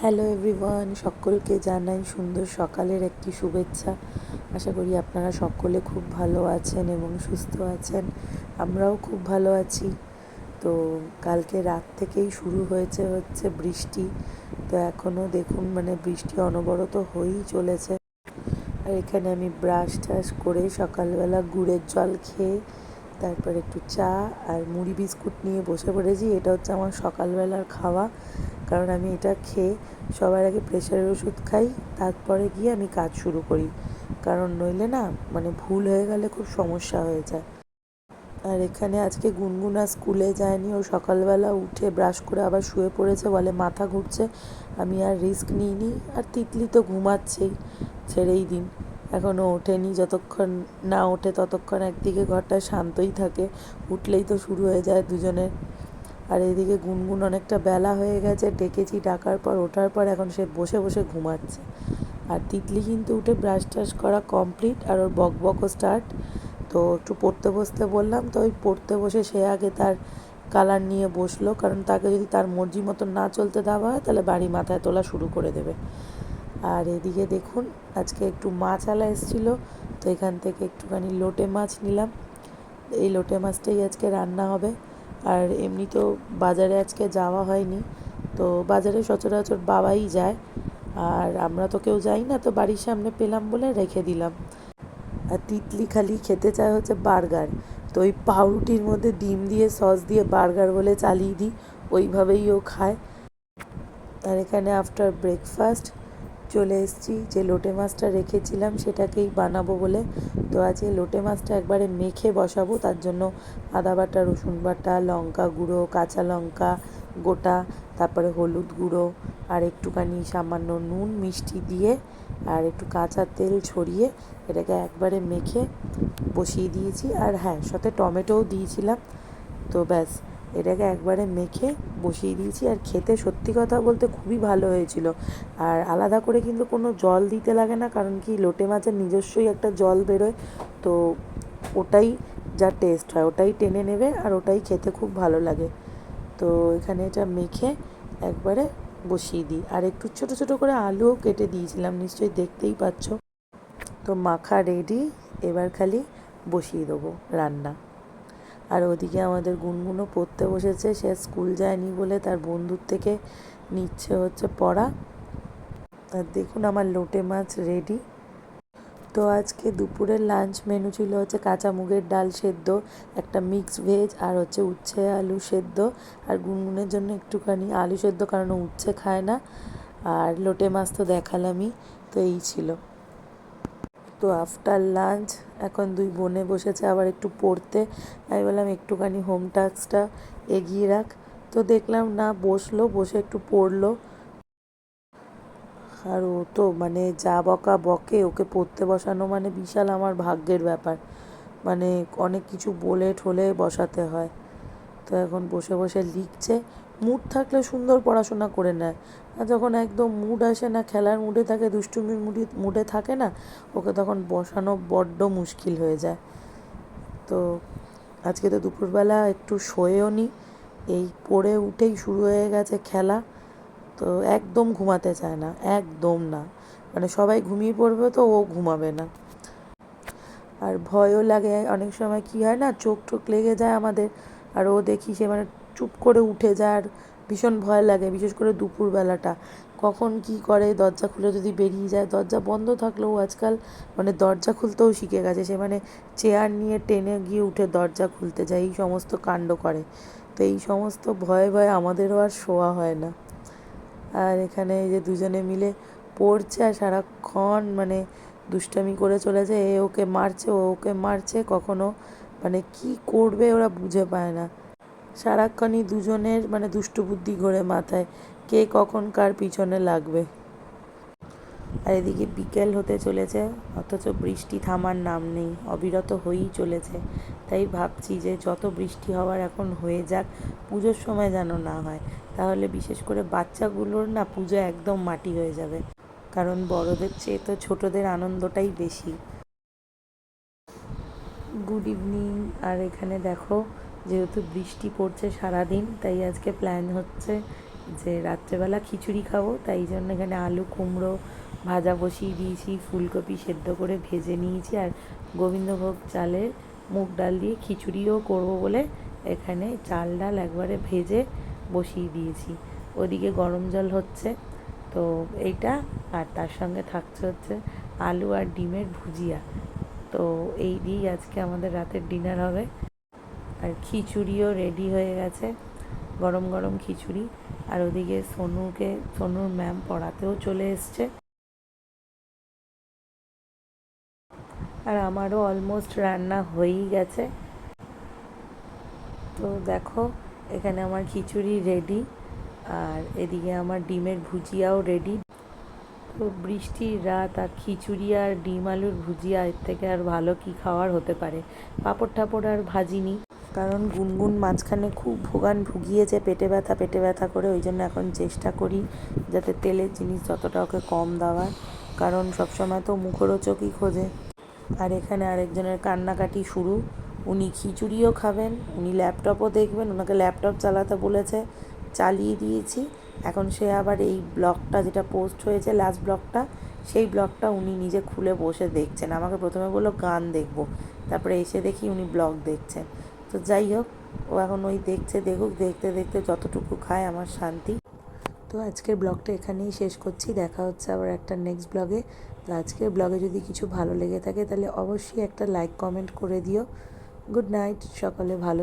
Hello everyone সকলকে জানাই সুন্দর সকালের একটি শুভেচ্ছা। আশা করি আপনারা সকলে খুব ভালো আছেন এবং সুস্থ আছেন। আমরাও খুব ভালো আছি। তো কালকে রাত থেকেই শুরু হয়েছে হচ্ছে বৃষ্টি। তো এখনও দেখুন মানে বৃষ্টি অনবরত হয়েই চলেছে। আর এখানে আমি ব্রাশ টাশ করে সকালবেলা গুড়ের জল খেয়ে তারপর একটু চা আর মুড়ি বিস্কুট নিয়ে বসে পড়েছি। এটা হচ্ছে আমার সকালবেলার খাওয়া, কারণ আমি এটা খেয়ে সবার আগে প্রেশারের ওষুধ খাই, তারপরে গিয়ে আমি কাজ শুরু করি। কারণ নইলে না মানে ভুল হয়ে গেলে খুব সমস্যা হয়ে যায়। আর এখানে আজকে গুনগুনা স্কুলে যায়নি, ও সকালবেলা উঠে ব্রাশ করে আবার শুয়ে পড়েছে, বলে মাথা ঘুরছে। আমি আর রিস্ক নিইনি, আর তিতলি তো ঘুমাচ্ছেই, ছেড়েই দিন। এখনও ওঠেনি, যতক্ষণ না ওঠে ততক্ষণ একদিকে ঘরটা শান্তই থাকে, উঠলেই তো শুরু হয়ে যায় দুজনের। আর এদিকে গুনগুন অনেকটা বেলা হয়ে গেছে, ডেকেছি ডাকার পর, ওঠার পর এখন সে বসে বসে ঘুমাচ্ছে। আর তিতলি কিন্তু উঠে ব্রাশ ট্রাশ করা কমপ্লিট আর ওর বক বকও স্টার্ট তো একটু পড়তে বসতে বললাম, তো ওই পড়তে বসে সে আগে তার কালার নিয়ে বসল, কারণ তাকে যদি তার মর্জি মতন না চলতে দেওয়া হয়, তাহলে বাড়ি মাথায় তোলা শুরু করে দেবে। আর এদিকে দেখুন, আজকে একটু মাছ আলা এসেছিল, তো এখান থেকে একটুখানি লোটে মাছ নিলাম। এই লোটে মাছটাই আজকে রান্না হবে। আর এমনি তো বাজারে আজকে যাওয়া হয়নি, তো বাজারে সচরাচর বাবাই যায়। আর আমরা তো কেউ যাই না, তো বাড়ির সামনে পেলাম বলে রেখে দিলাম। আর তিতলি খালি খেতে চায় হচ্ছে বার্গার, তো ওই পাউরুটির মধ্যে ডিম দিয়ে, সস দিয়ে বার্গার বলে চালিয়ে দিই, ওইভাবেই ও খায়। আর এখানে আফটার ব্রেকফাস্ট চলে এসেছি। যে লোটে মাছটা রেখেছিলাম সেটাকেই বানাবো বলে। তো আজকে লোটে মাছটা একবারে মেখে বসাবো। তার জন্য আদা বাটা, রসুন বাটা, লঙ্কা গুঁড়ো, কাঁচা লঙ্কা গোটা, তারপরে হলুদ গুঁড়ো আর একটুখানি সামান্য নুন, মিষ্টি দিয়ে আর একটু কাঁচা তেল ছড়িয়ে এটাকে একবারে মেখে বসিয়ে দিয়েছি। আর হ্যাঁ সাথে টমেটোও দিয়েছিলাম। তো ব্যাস। এটাকে একবারে মেখে বসিয়ে দিয়েছি। আর খেতে সত্যি কথা বলতে খুবই ভালো হয়েছিল। আর আলাদা করে কিন্তু কোনো জল দিতে লাগে না, কারণ কি লোটে মাছের নিজস্বই একটা জল বেরোয়। তো ওটাই যা টেস্ট হয়, ওটাই টেনে নেবে আর ওটাই খেতে খুব ভালো লাগে। তো এখানে এটা মেখে একবারে বসিয়ে দিই। আর একটু ছোটো ছোটো করে আলুও কেটে দিয়েছিলাম, নিশ্চয়ই দেখতেই পাচ্ছ। তো মাখা রেডি এবার খালি বসিয়ে দেবো রান্না। আর ওদিকে আমাদের গুনগুনও পড়তে বসেছে, সে স্কুল যায়নি বলে তার বন্ধুর থেকে নিচ্ছে হচ্ছে পড়া। আর দেখুন আমার লোটে মাছ রেডি তো আজকে দুপুরের লাঞ্চ মেনু ছিল হচ্ছে কাঁচা মুগের ডাল সেদ্ধ, একটা মিক্স ভেজ আর হচ্ছে উচ্ছে আলু সেদ্ধ। আর গুনগুনের জন্য একটুখানি আলু সেদ্ধ কারণ উচ্ছে খায় না। আর লোটে মাছ তো দেখালামই, তো এই ছিল। তো আফটার লাঞ্চ এখন দুই বোনে বসেছে, আবার একটু পড়তে। আমি বললাম, একটুখানি হোম টাস্কটা এগিয়ে রাখ। তো দেখলাম, না, বসল, বসে একটু পড়ল। আর ও তো মানে যা বকা বকে, ওকে পড়তে বসানো মানে বিশাল আমার ভাগ্যের ব্যাপার। মানে অনেক কিছু বলে ঠোলে বসাতে হয়। তো এখন বসে বসে লিখছে। মুড থাকলে সুন্দর পড়াশোনা করে নেয়। যখন একদম মুড আসে না, খেলার মুডে থাকে, দুষ্টুমির মুডে মুডে থাকে না, ওকে তখন বসানো বড্ড মুশকিল হয়ে যায়। তো আজকে তো দুপুরবেলা একটু শোয়েও নি, এই পড়ে উঠেই শুরু হয়ে গেছে খেলা, তো একদম ঘুমাতে চায় না, একদম না। মানে সবাই ঘুমিয়ে পড়বে তো ও ঘুমাবে না। আর ভয়ও লাগে, অনেক সময় কি হয় না চোখ টোক লেগে যায় আমাদের, আর ও দেখি সে মানে চুপ করে উঠে যায়, আর ভীষণ ভয় লাগে, বিশেষ করে দুপুরবেলাটা। কখন কি করে দরজা খুলে যদি বেরিয়ে যায়, দরজা বন্ধ থাকলেও আজকাল মানে দরজা খুলতেও শিখে গেছে। সে মানে চেয়ার নিয়ে টেনে গিয়ে উঠে দরজা খুলতে যায়, এই সমস্ত কাণ্ড করে। তো এই সমস্ত ভয়ে ভয়ে আমাদেরও আর শোয়া হয় না। আর এখানে এই যে দুজনে মিলে পড়ছে আর সারাক্ষণ মানে দুষ্টামি করে চলেছে, এ ওকে মারছে, ও ওকে মারছে, কখনো মানে কি করবে ওরা বুঝে পায় না। সারাক্ষণই দুজনের মানে দুষ্টু বুদ্ধি ঘোরে মাথায়, কে কখন কার পিছনে লাগবে। আর এদিকে বিকেল হতে চলেছে, অথচ বৃষ্টি থামার নাম নেই, অবিরত হয়েই চলেছে। তাই ভাবছি যে যত বৃষ্টি হওয়ার এখন হয়ে যাক, পুজোর সময় যেন না হয়। তাহলে বিশেষ করে বাচ্চাগুলোর না পুজো একদম মাটি হয়ে যাবে। কারণ বড়দের চেয়ে তো ছোটদের আনন্দটাই বেশি। গুড ইভিনিং আর এখানে দেখো যেহেতু বৃষ্টি পড়ছে সারাদিন, তাই আজকে প্ল্যান হচ্ছে যে রাত্রেবেলা খিচুড়ি খাব। তাই জন্য এখানে আলু, কুমড়ো ভাজা বসিয়ে দিয়েছি, ফুলকপি সেদ্ধ করে ভেজে নিয়েছি। আর গোবিন্দভোগ চালের মুগ ডাল দিয়ে খিচুড়িও করব বলে এখানে চাল ডাল একবারে ভেজে বসিয়ে দিয়েছি। ওদিকে গরম জল হচ্ছে, তো এইটা আর তার সঙ্গে থাকছে হচ্ছে আলু আর ডিমের ভুজিয়া। তো এই দিয়েই আজকে আমাদের রাতের ডিনার হবে। আর খিচুড়িও রেডি হয়ে গেছে। গরম গরম খিচুড়ি। আর ওদিকে সোনুকে, সোনুর ম্যাম পড়াতেও চলে এসছে। আর আমারও অলমোস্ট রান্না হয়েই গেছে। তো দেখো, এখানে আমার খিচুড়ি রেডি আর এদিকে আমার ডিমের ভুজিয়াও রেডি তো বৃষ্টির রাত আর খিচুড়ি আর ডিম আলুর ভুজিয়া, এর থেকে আর ভালো কি খাওয়ার হতে পারে? পাঁপড় টাপড় আর ভাজিনি। কারণ গুনগুন মাঝখানে খুব ভোগান ভুগিয়েছে পেটে ব্যথা পেটে ব্যথা করে, ওই জন্য এখন চেষ্টা করি যাতে তেলের জিনিস যতটা ওকে কম দেওয়ার। কারণ সবসময় তো মুখরোচকই খোঁজে। আর এখানে আরেকজনের কান্নাকাটি শুরু। উনি খিচুড়িও খাবেন, উনি ল্যাপটপও দেখবেন, ওনাকে ল্যাপটপ চালাতে বলেছে, চালিয়ে দিয়েছি। এখন সে আবার এই ব্লগটা যেটা পোস্ট হয়েছে লাস্ট ব্লগটা সেই ব্লগটা উনি নিজে খুলে বসে দেখছেন। আমাকে প্রথমে বলল, গান দেখব। তারপরে এসে দেখি উনি ব্লগ দেখছেন। তো যাই হোক, ও এখন ওই দেখছে, দেখুক, দেখতে দেখতে যতটুকু খায় আমার শান্তি। তো আজকের ব্লগটা এখানেই শেষ করছি। দেখা হচ্ছে আবার একটা নেক্সট ব্লগে। তো আজকের ব্লগে যদি কিছু ভালো লেগে থাকে, তাহলে অবশ্যই একটা লাইক কমেন্ট করে দিও। গুড নাইট সকলে ভালো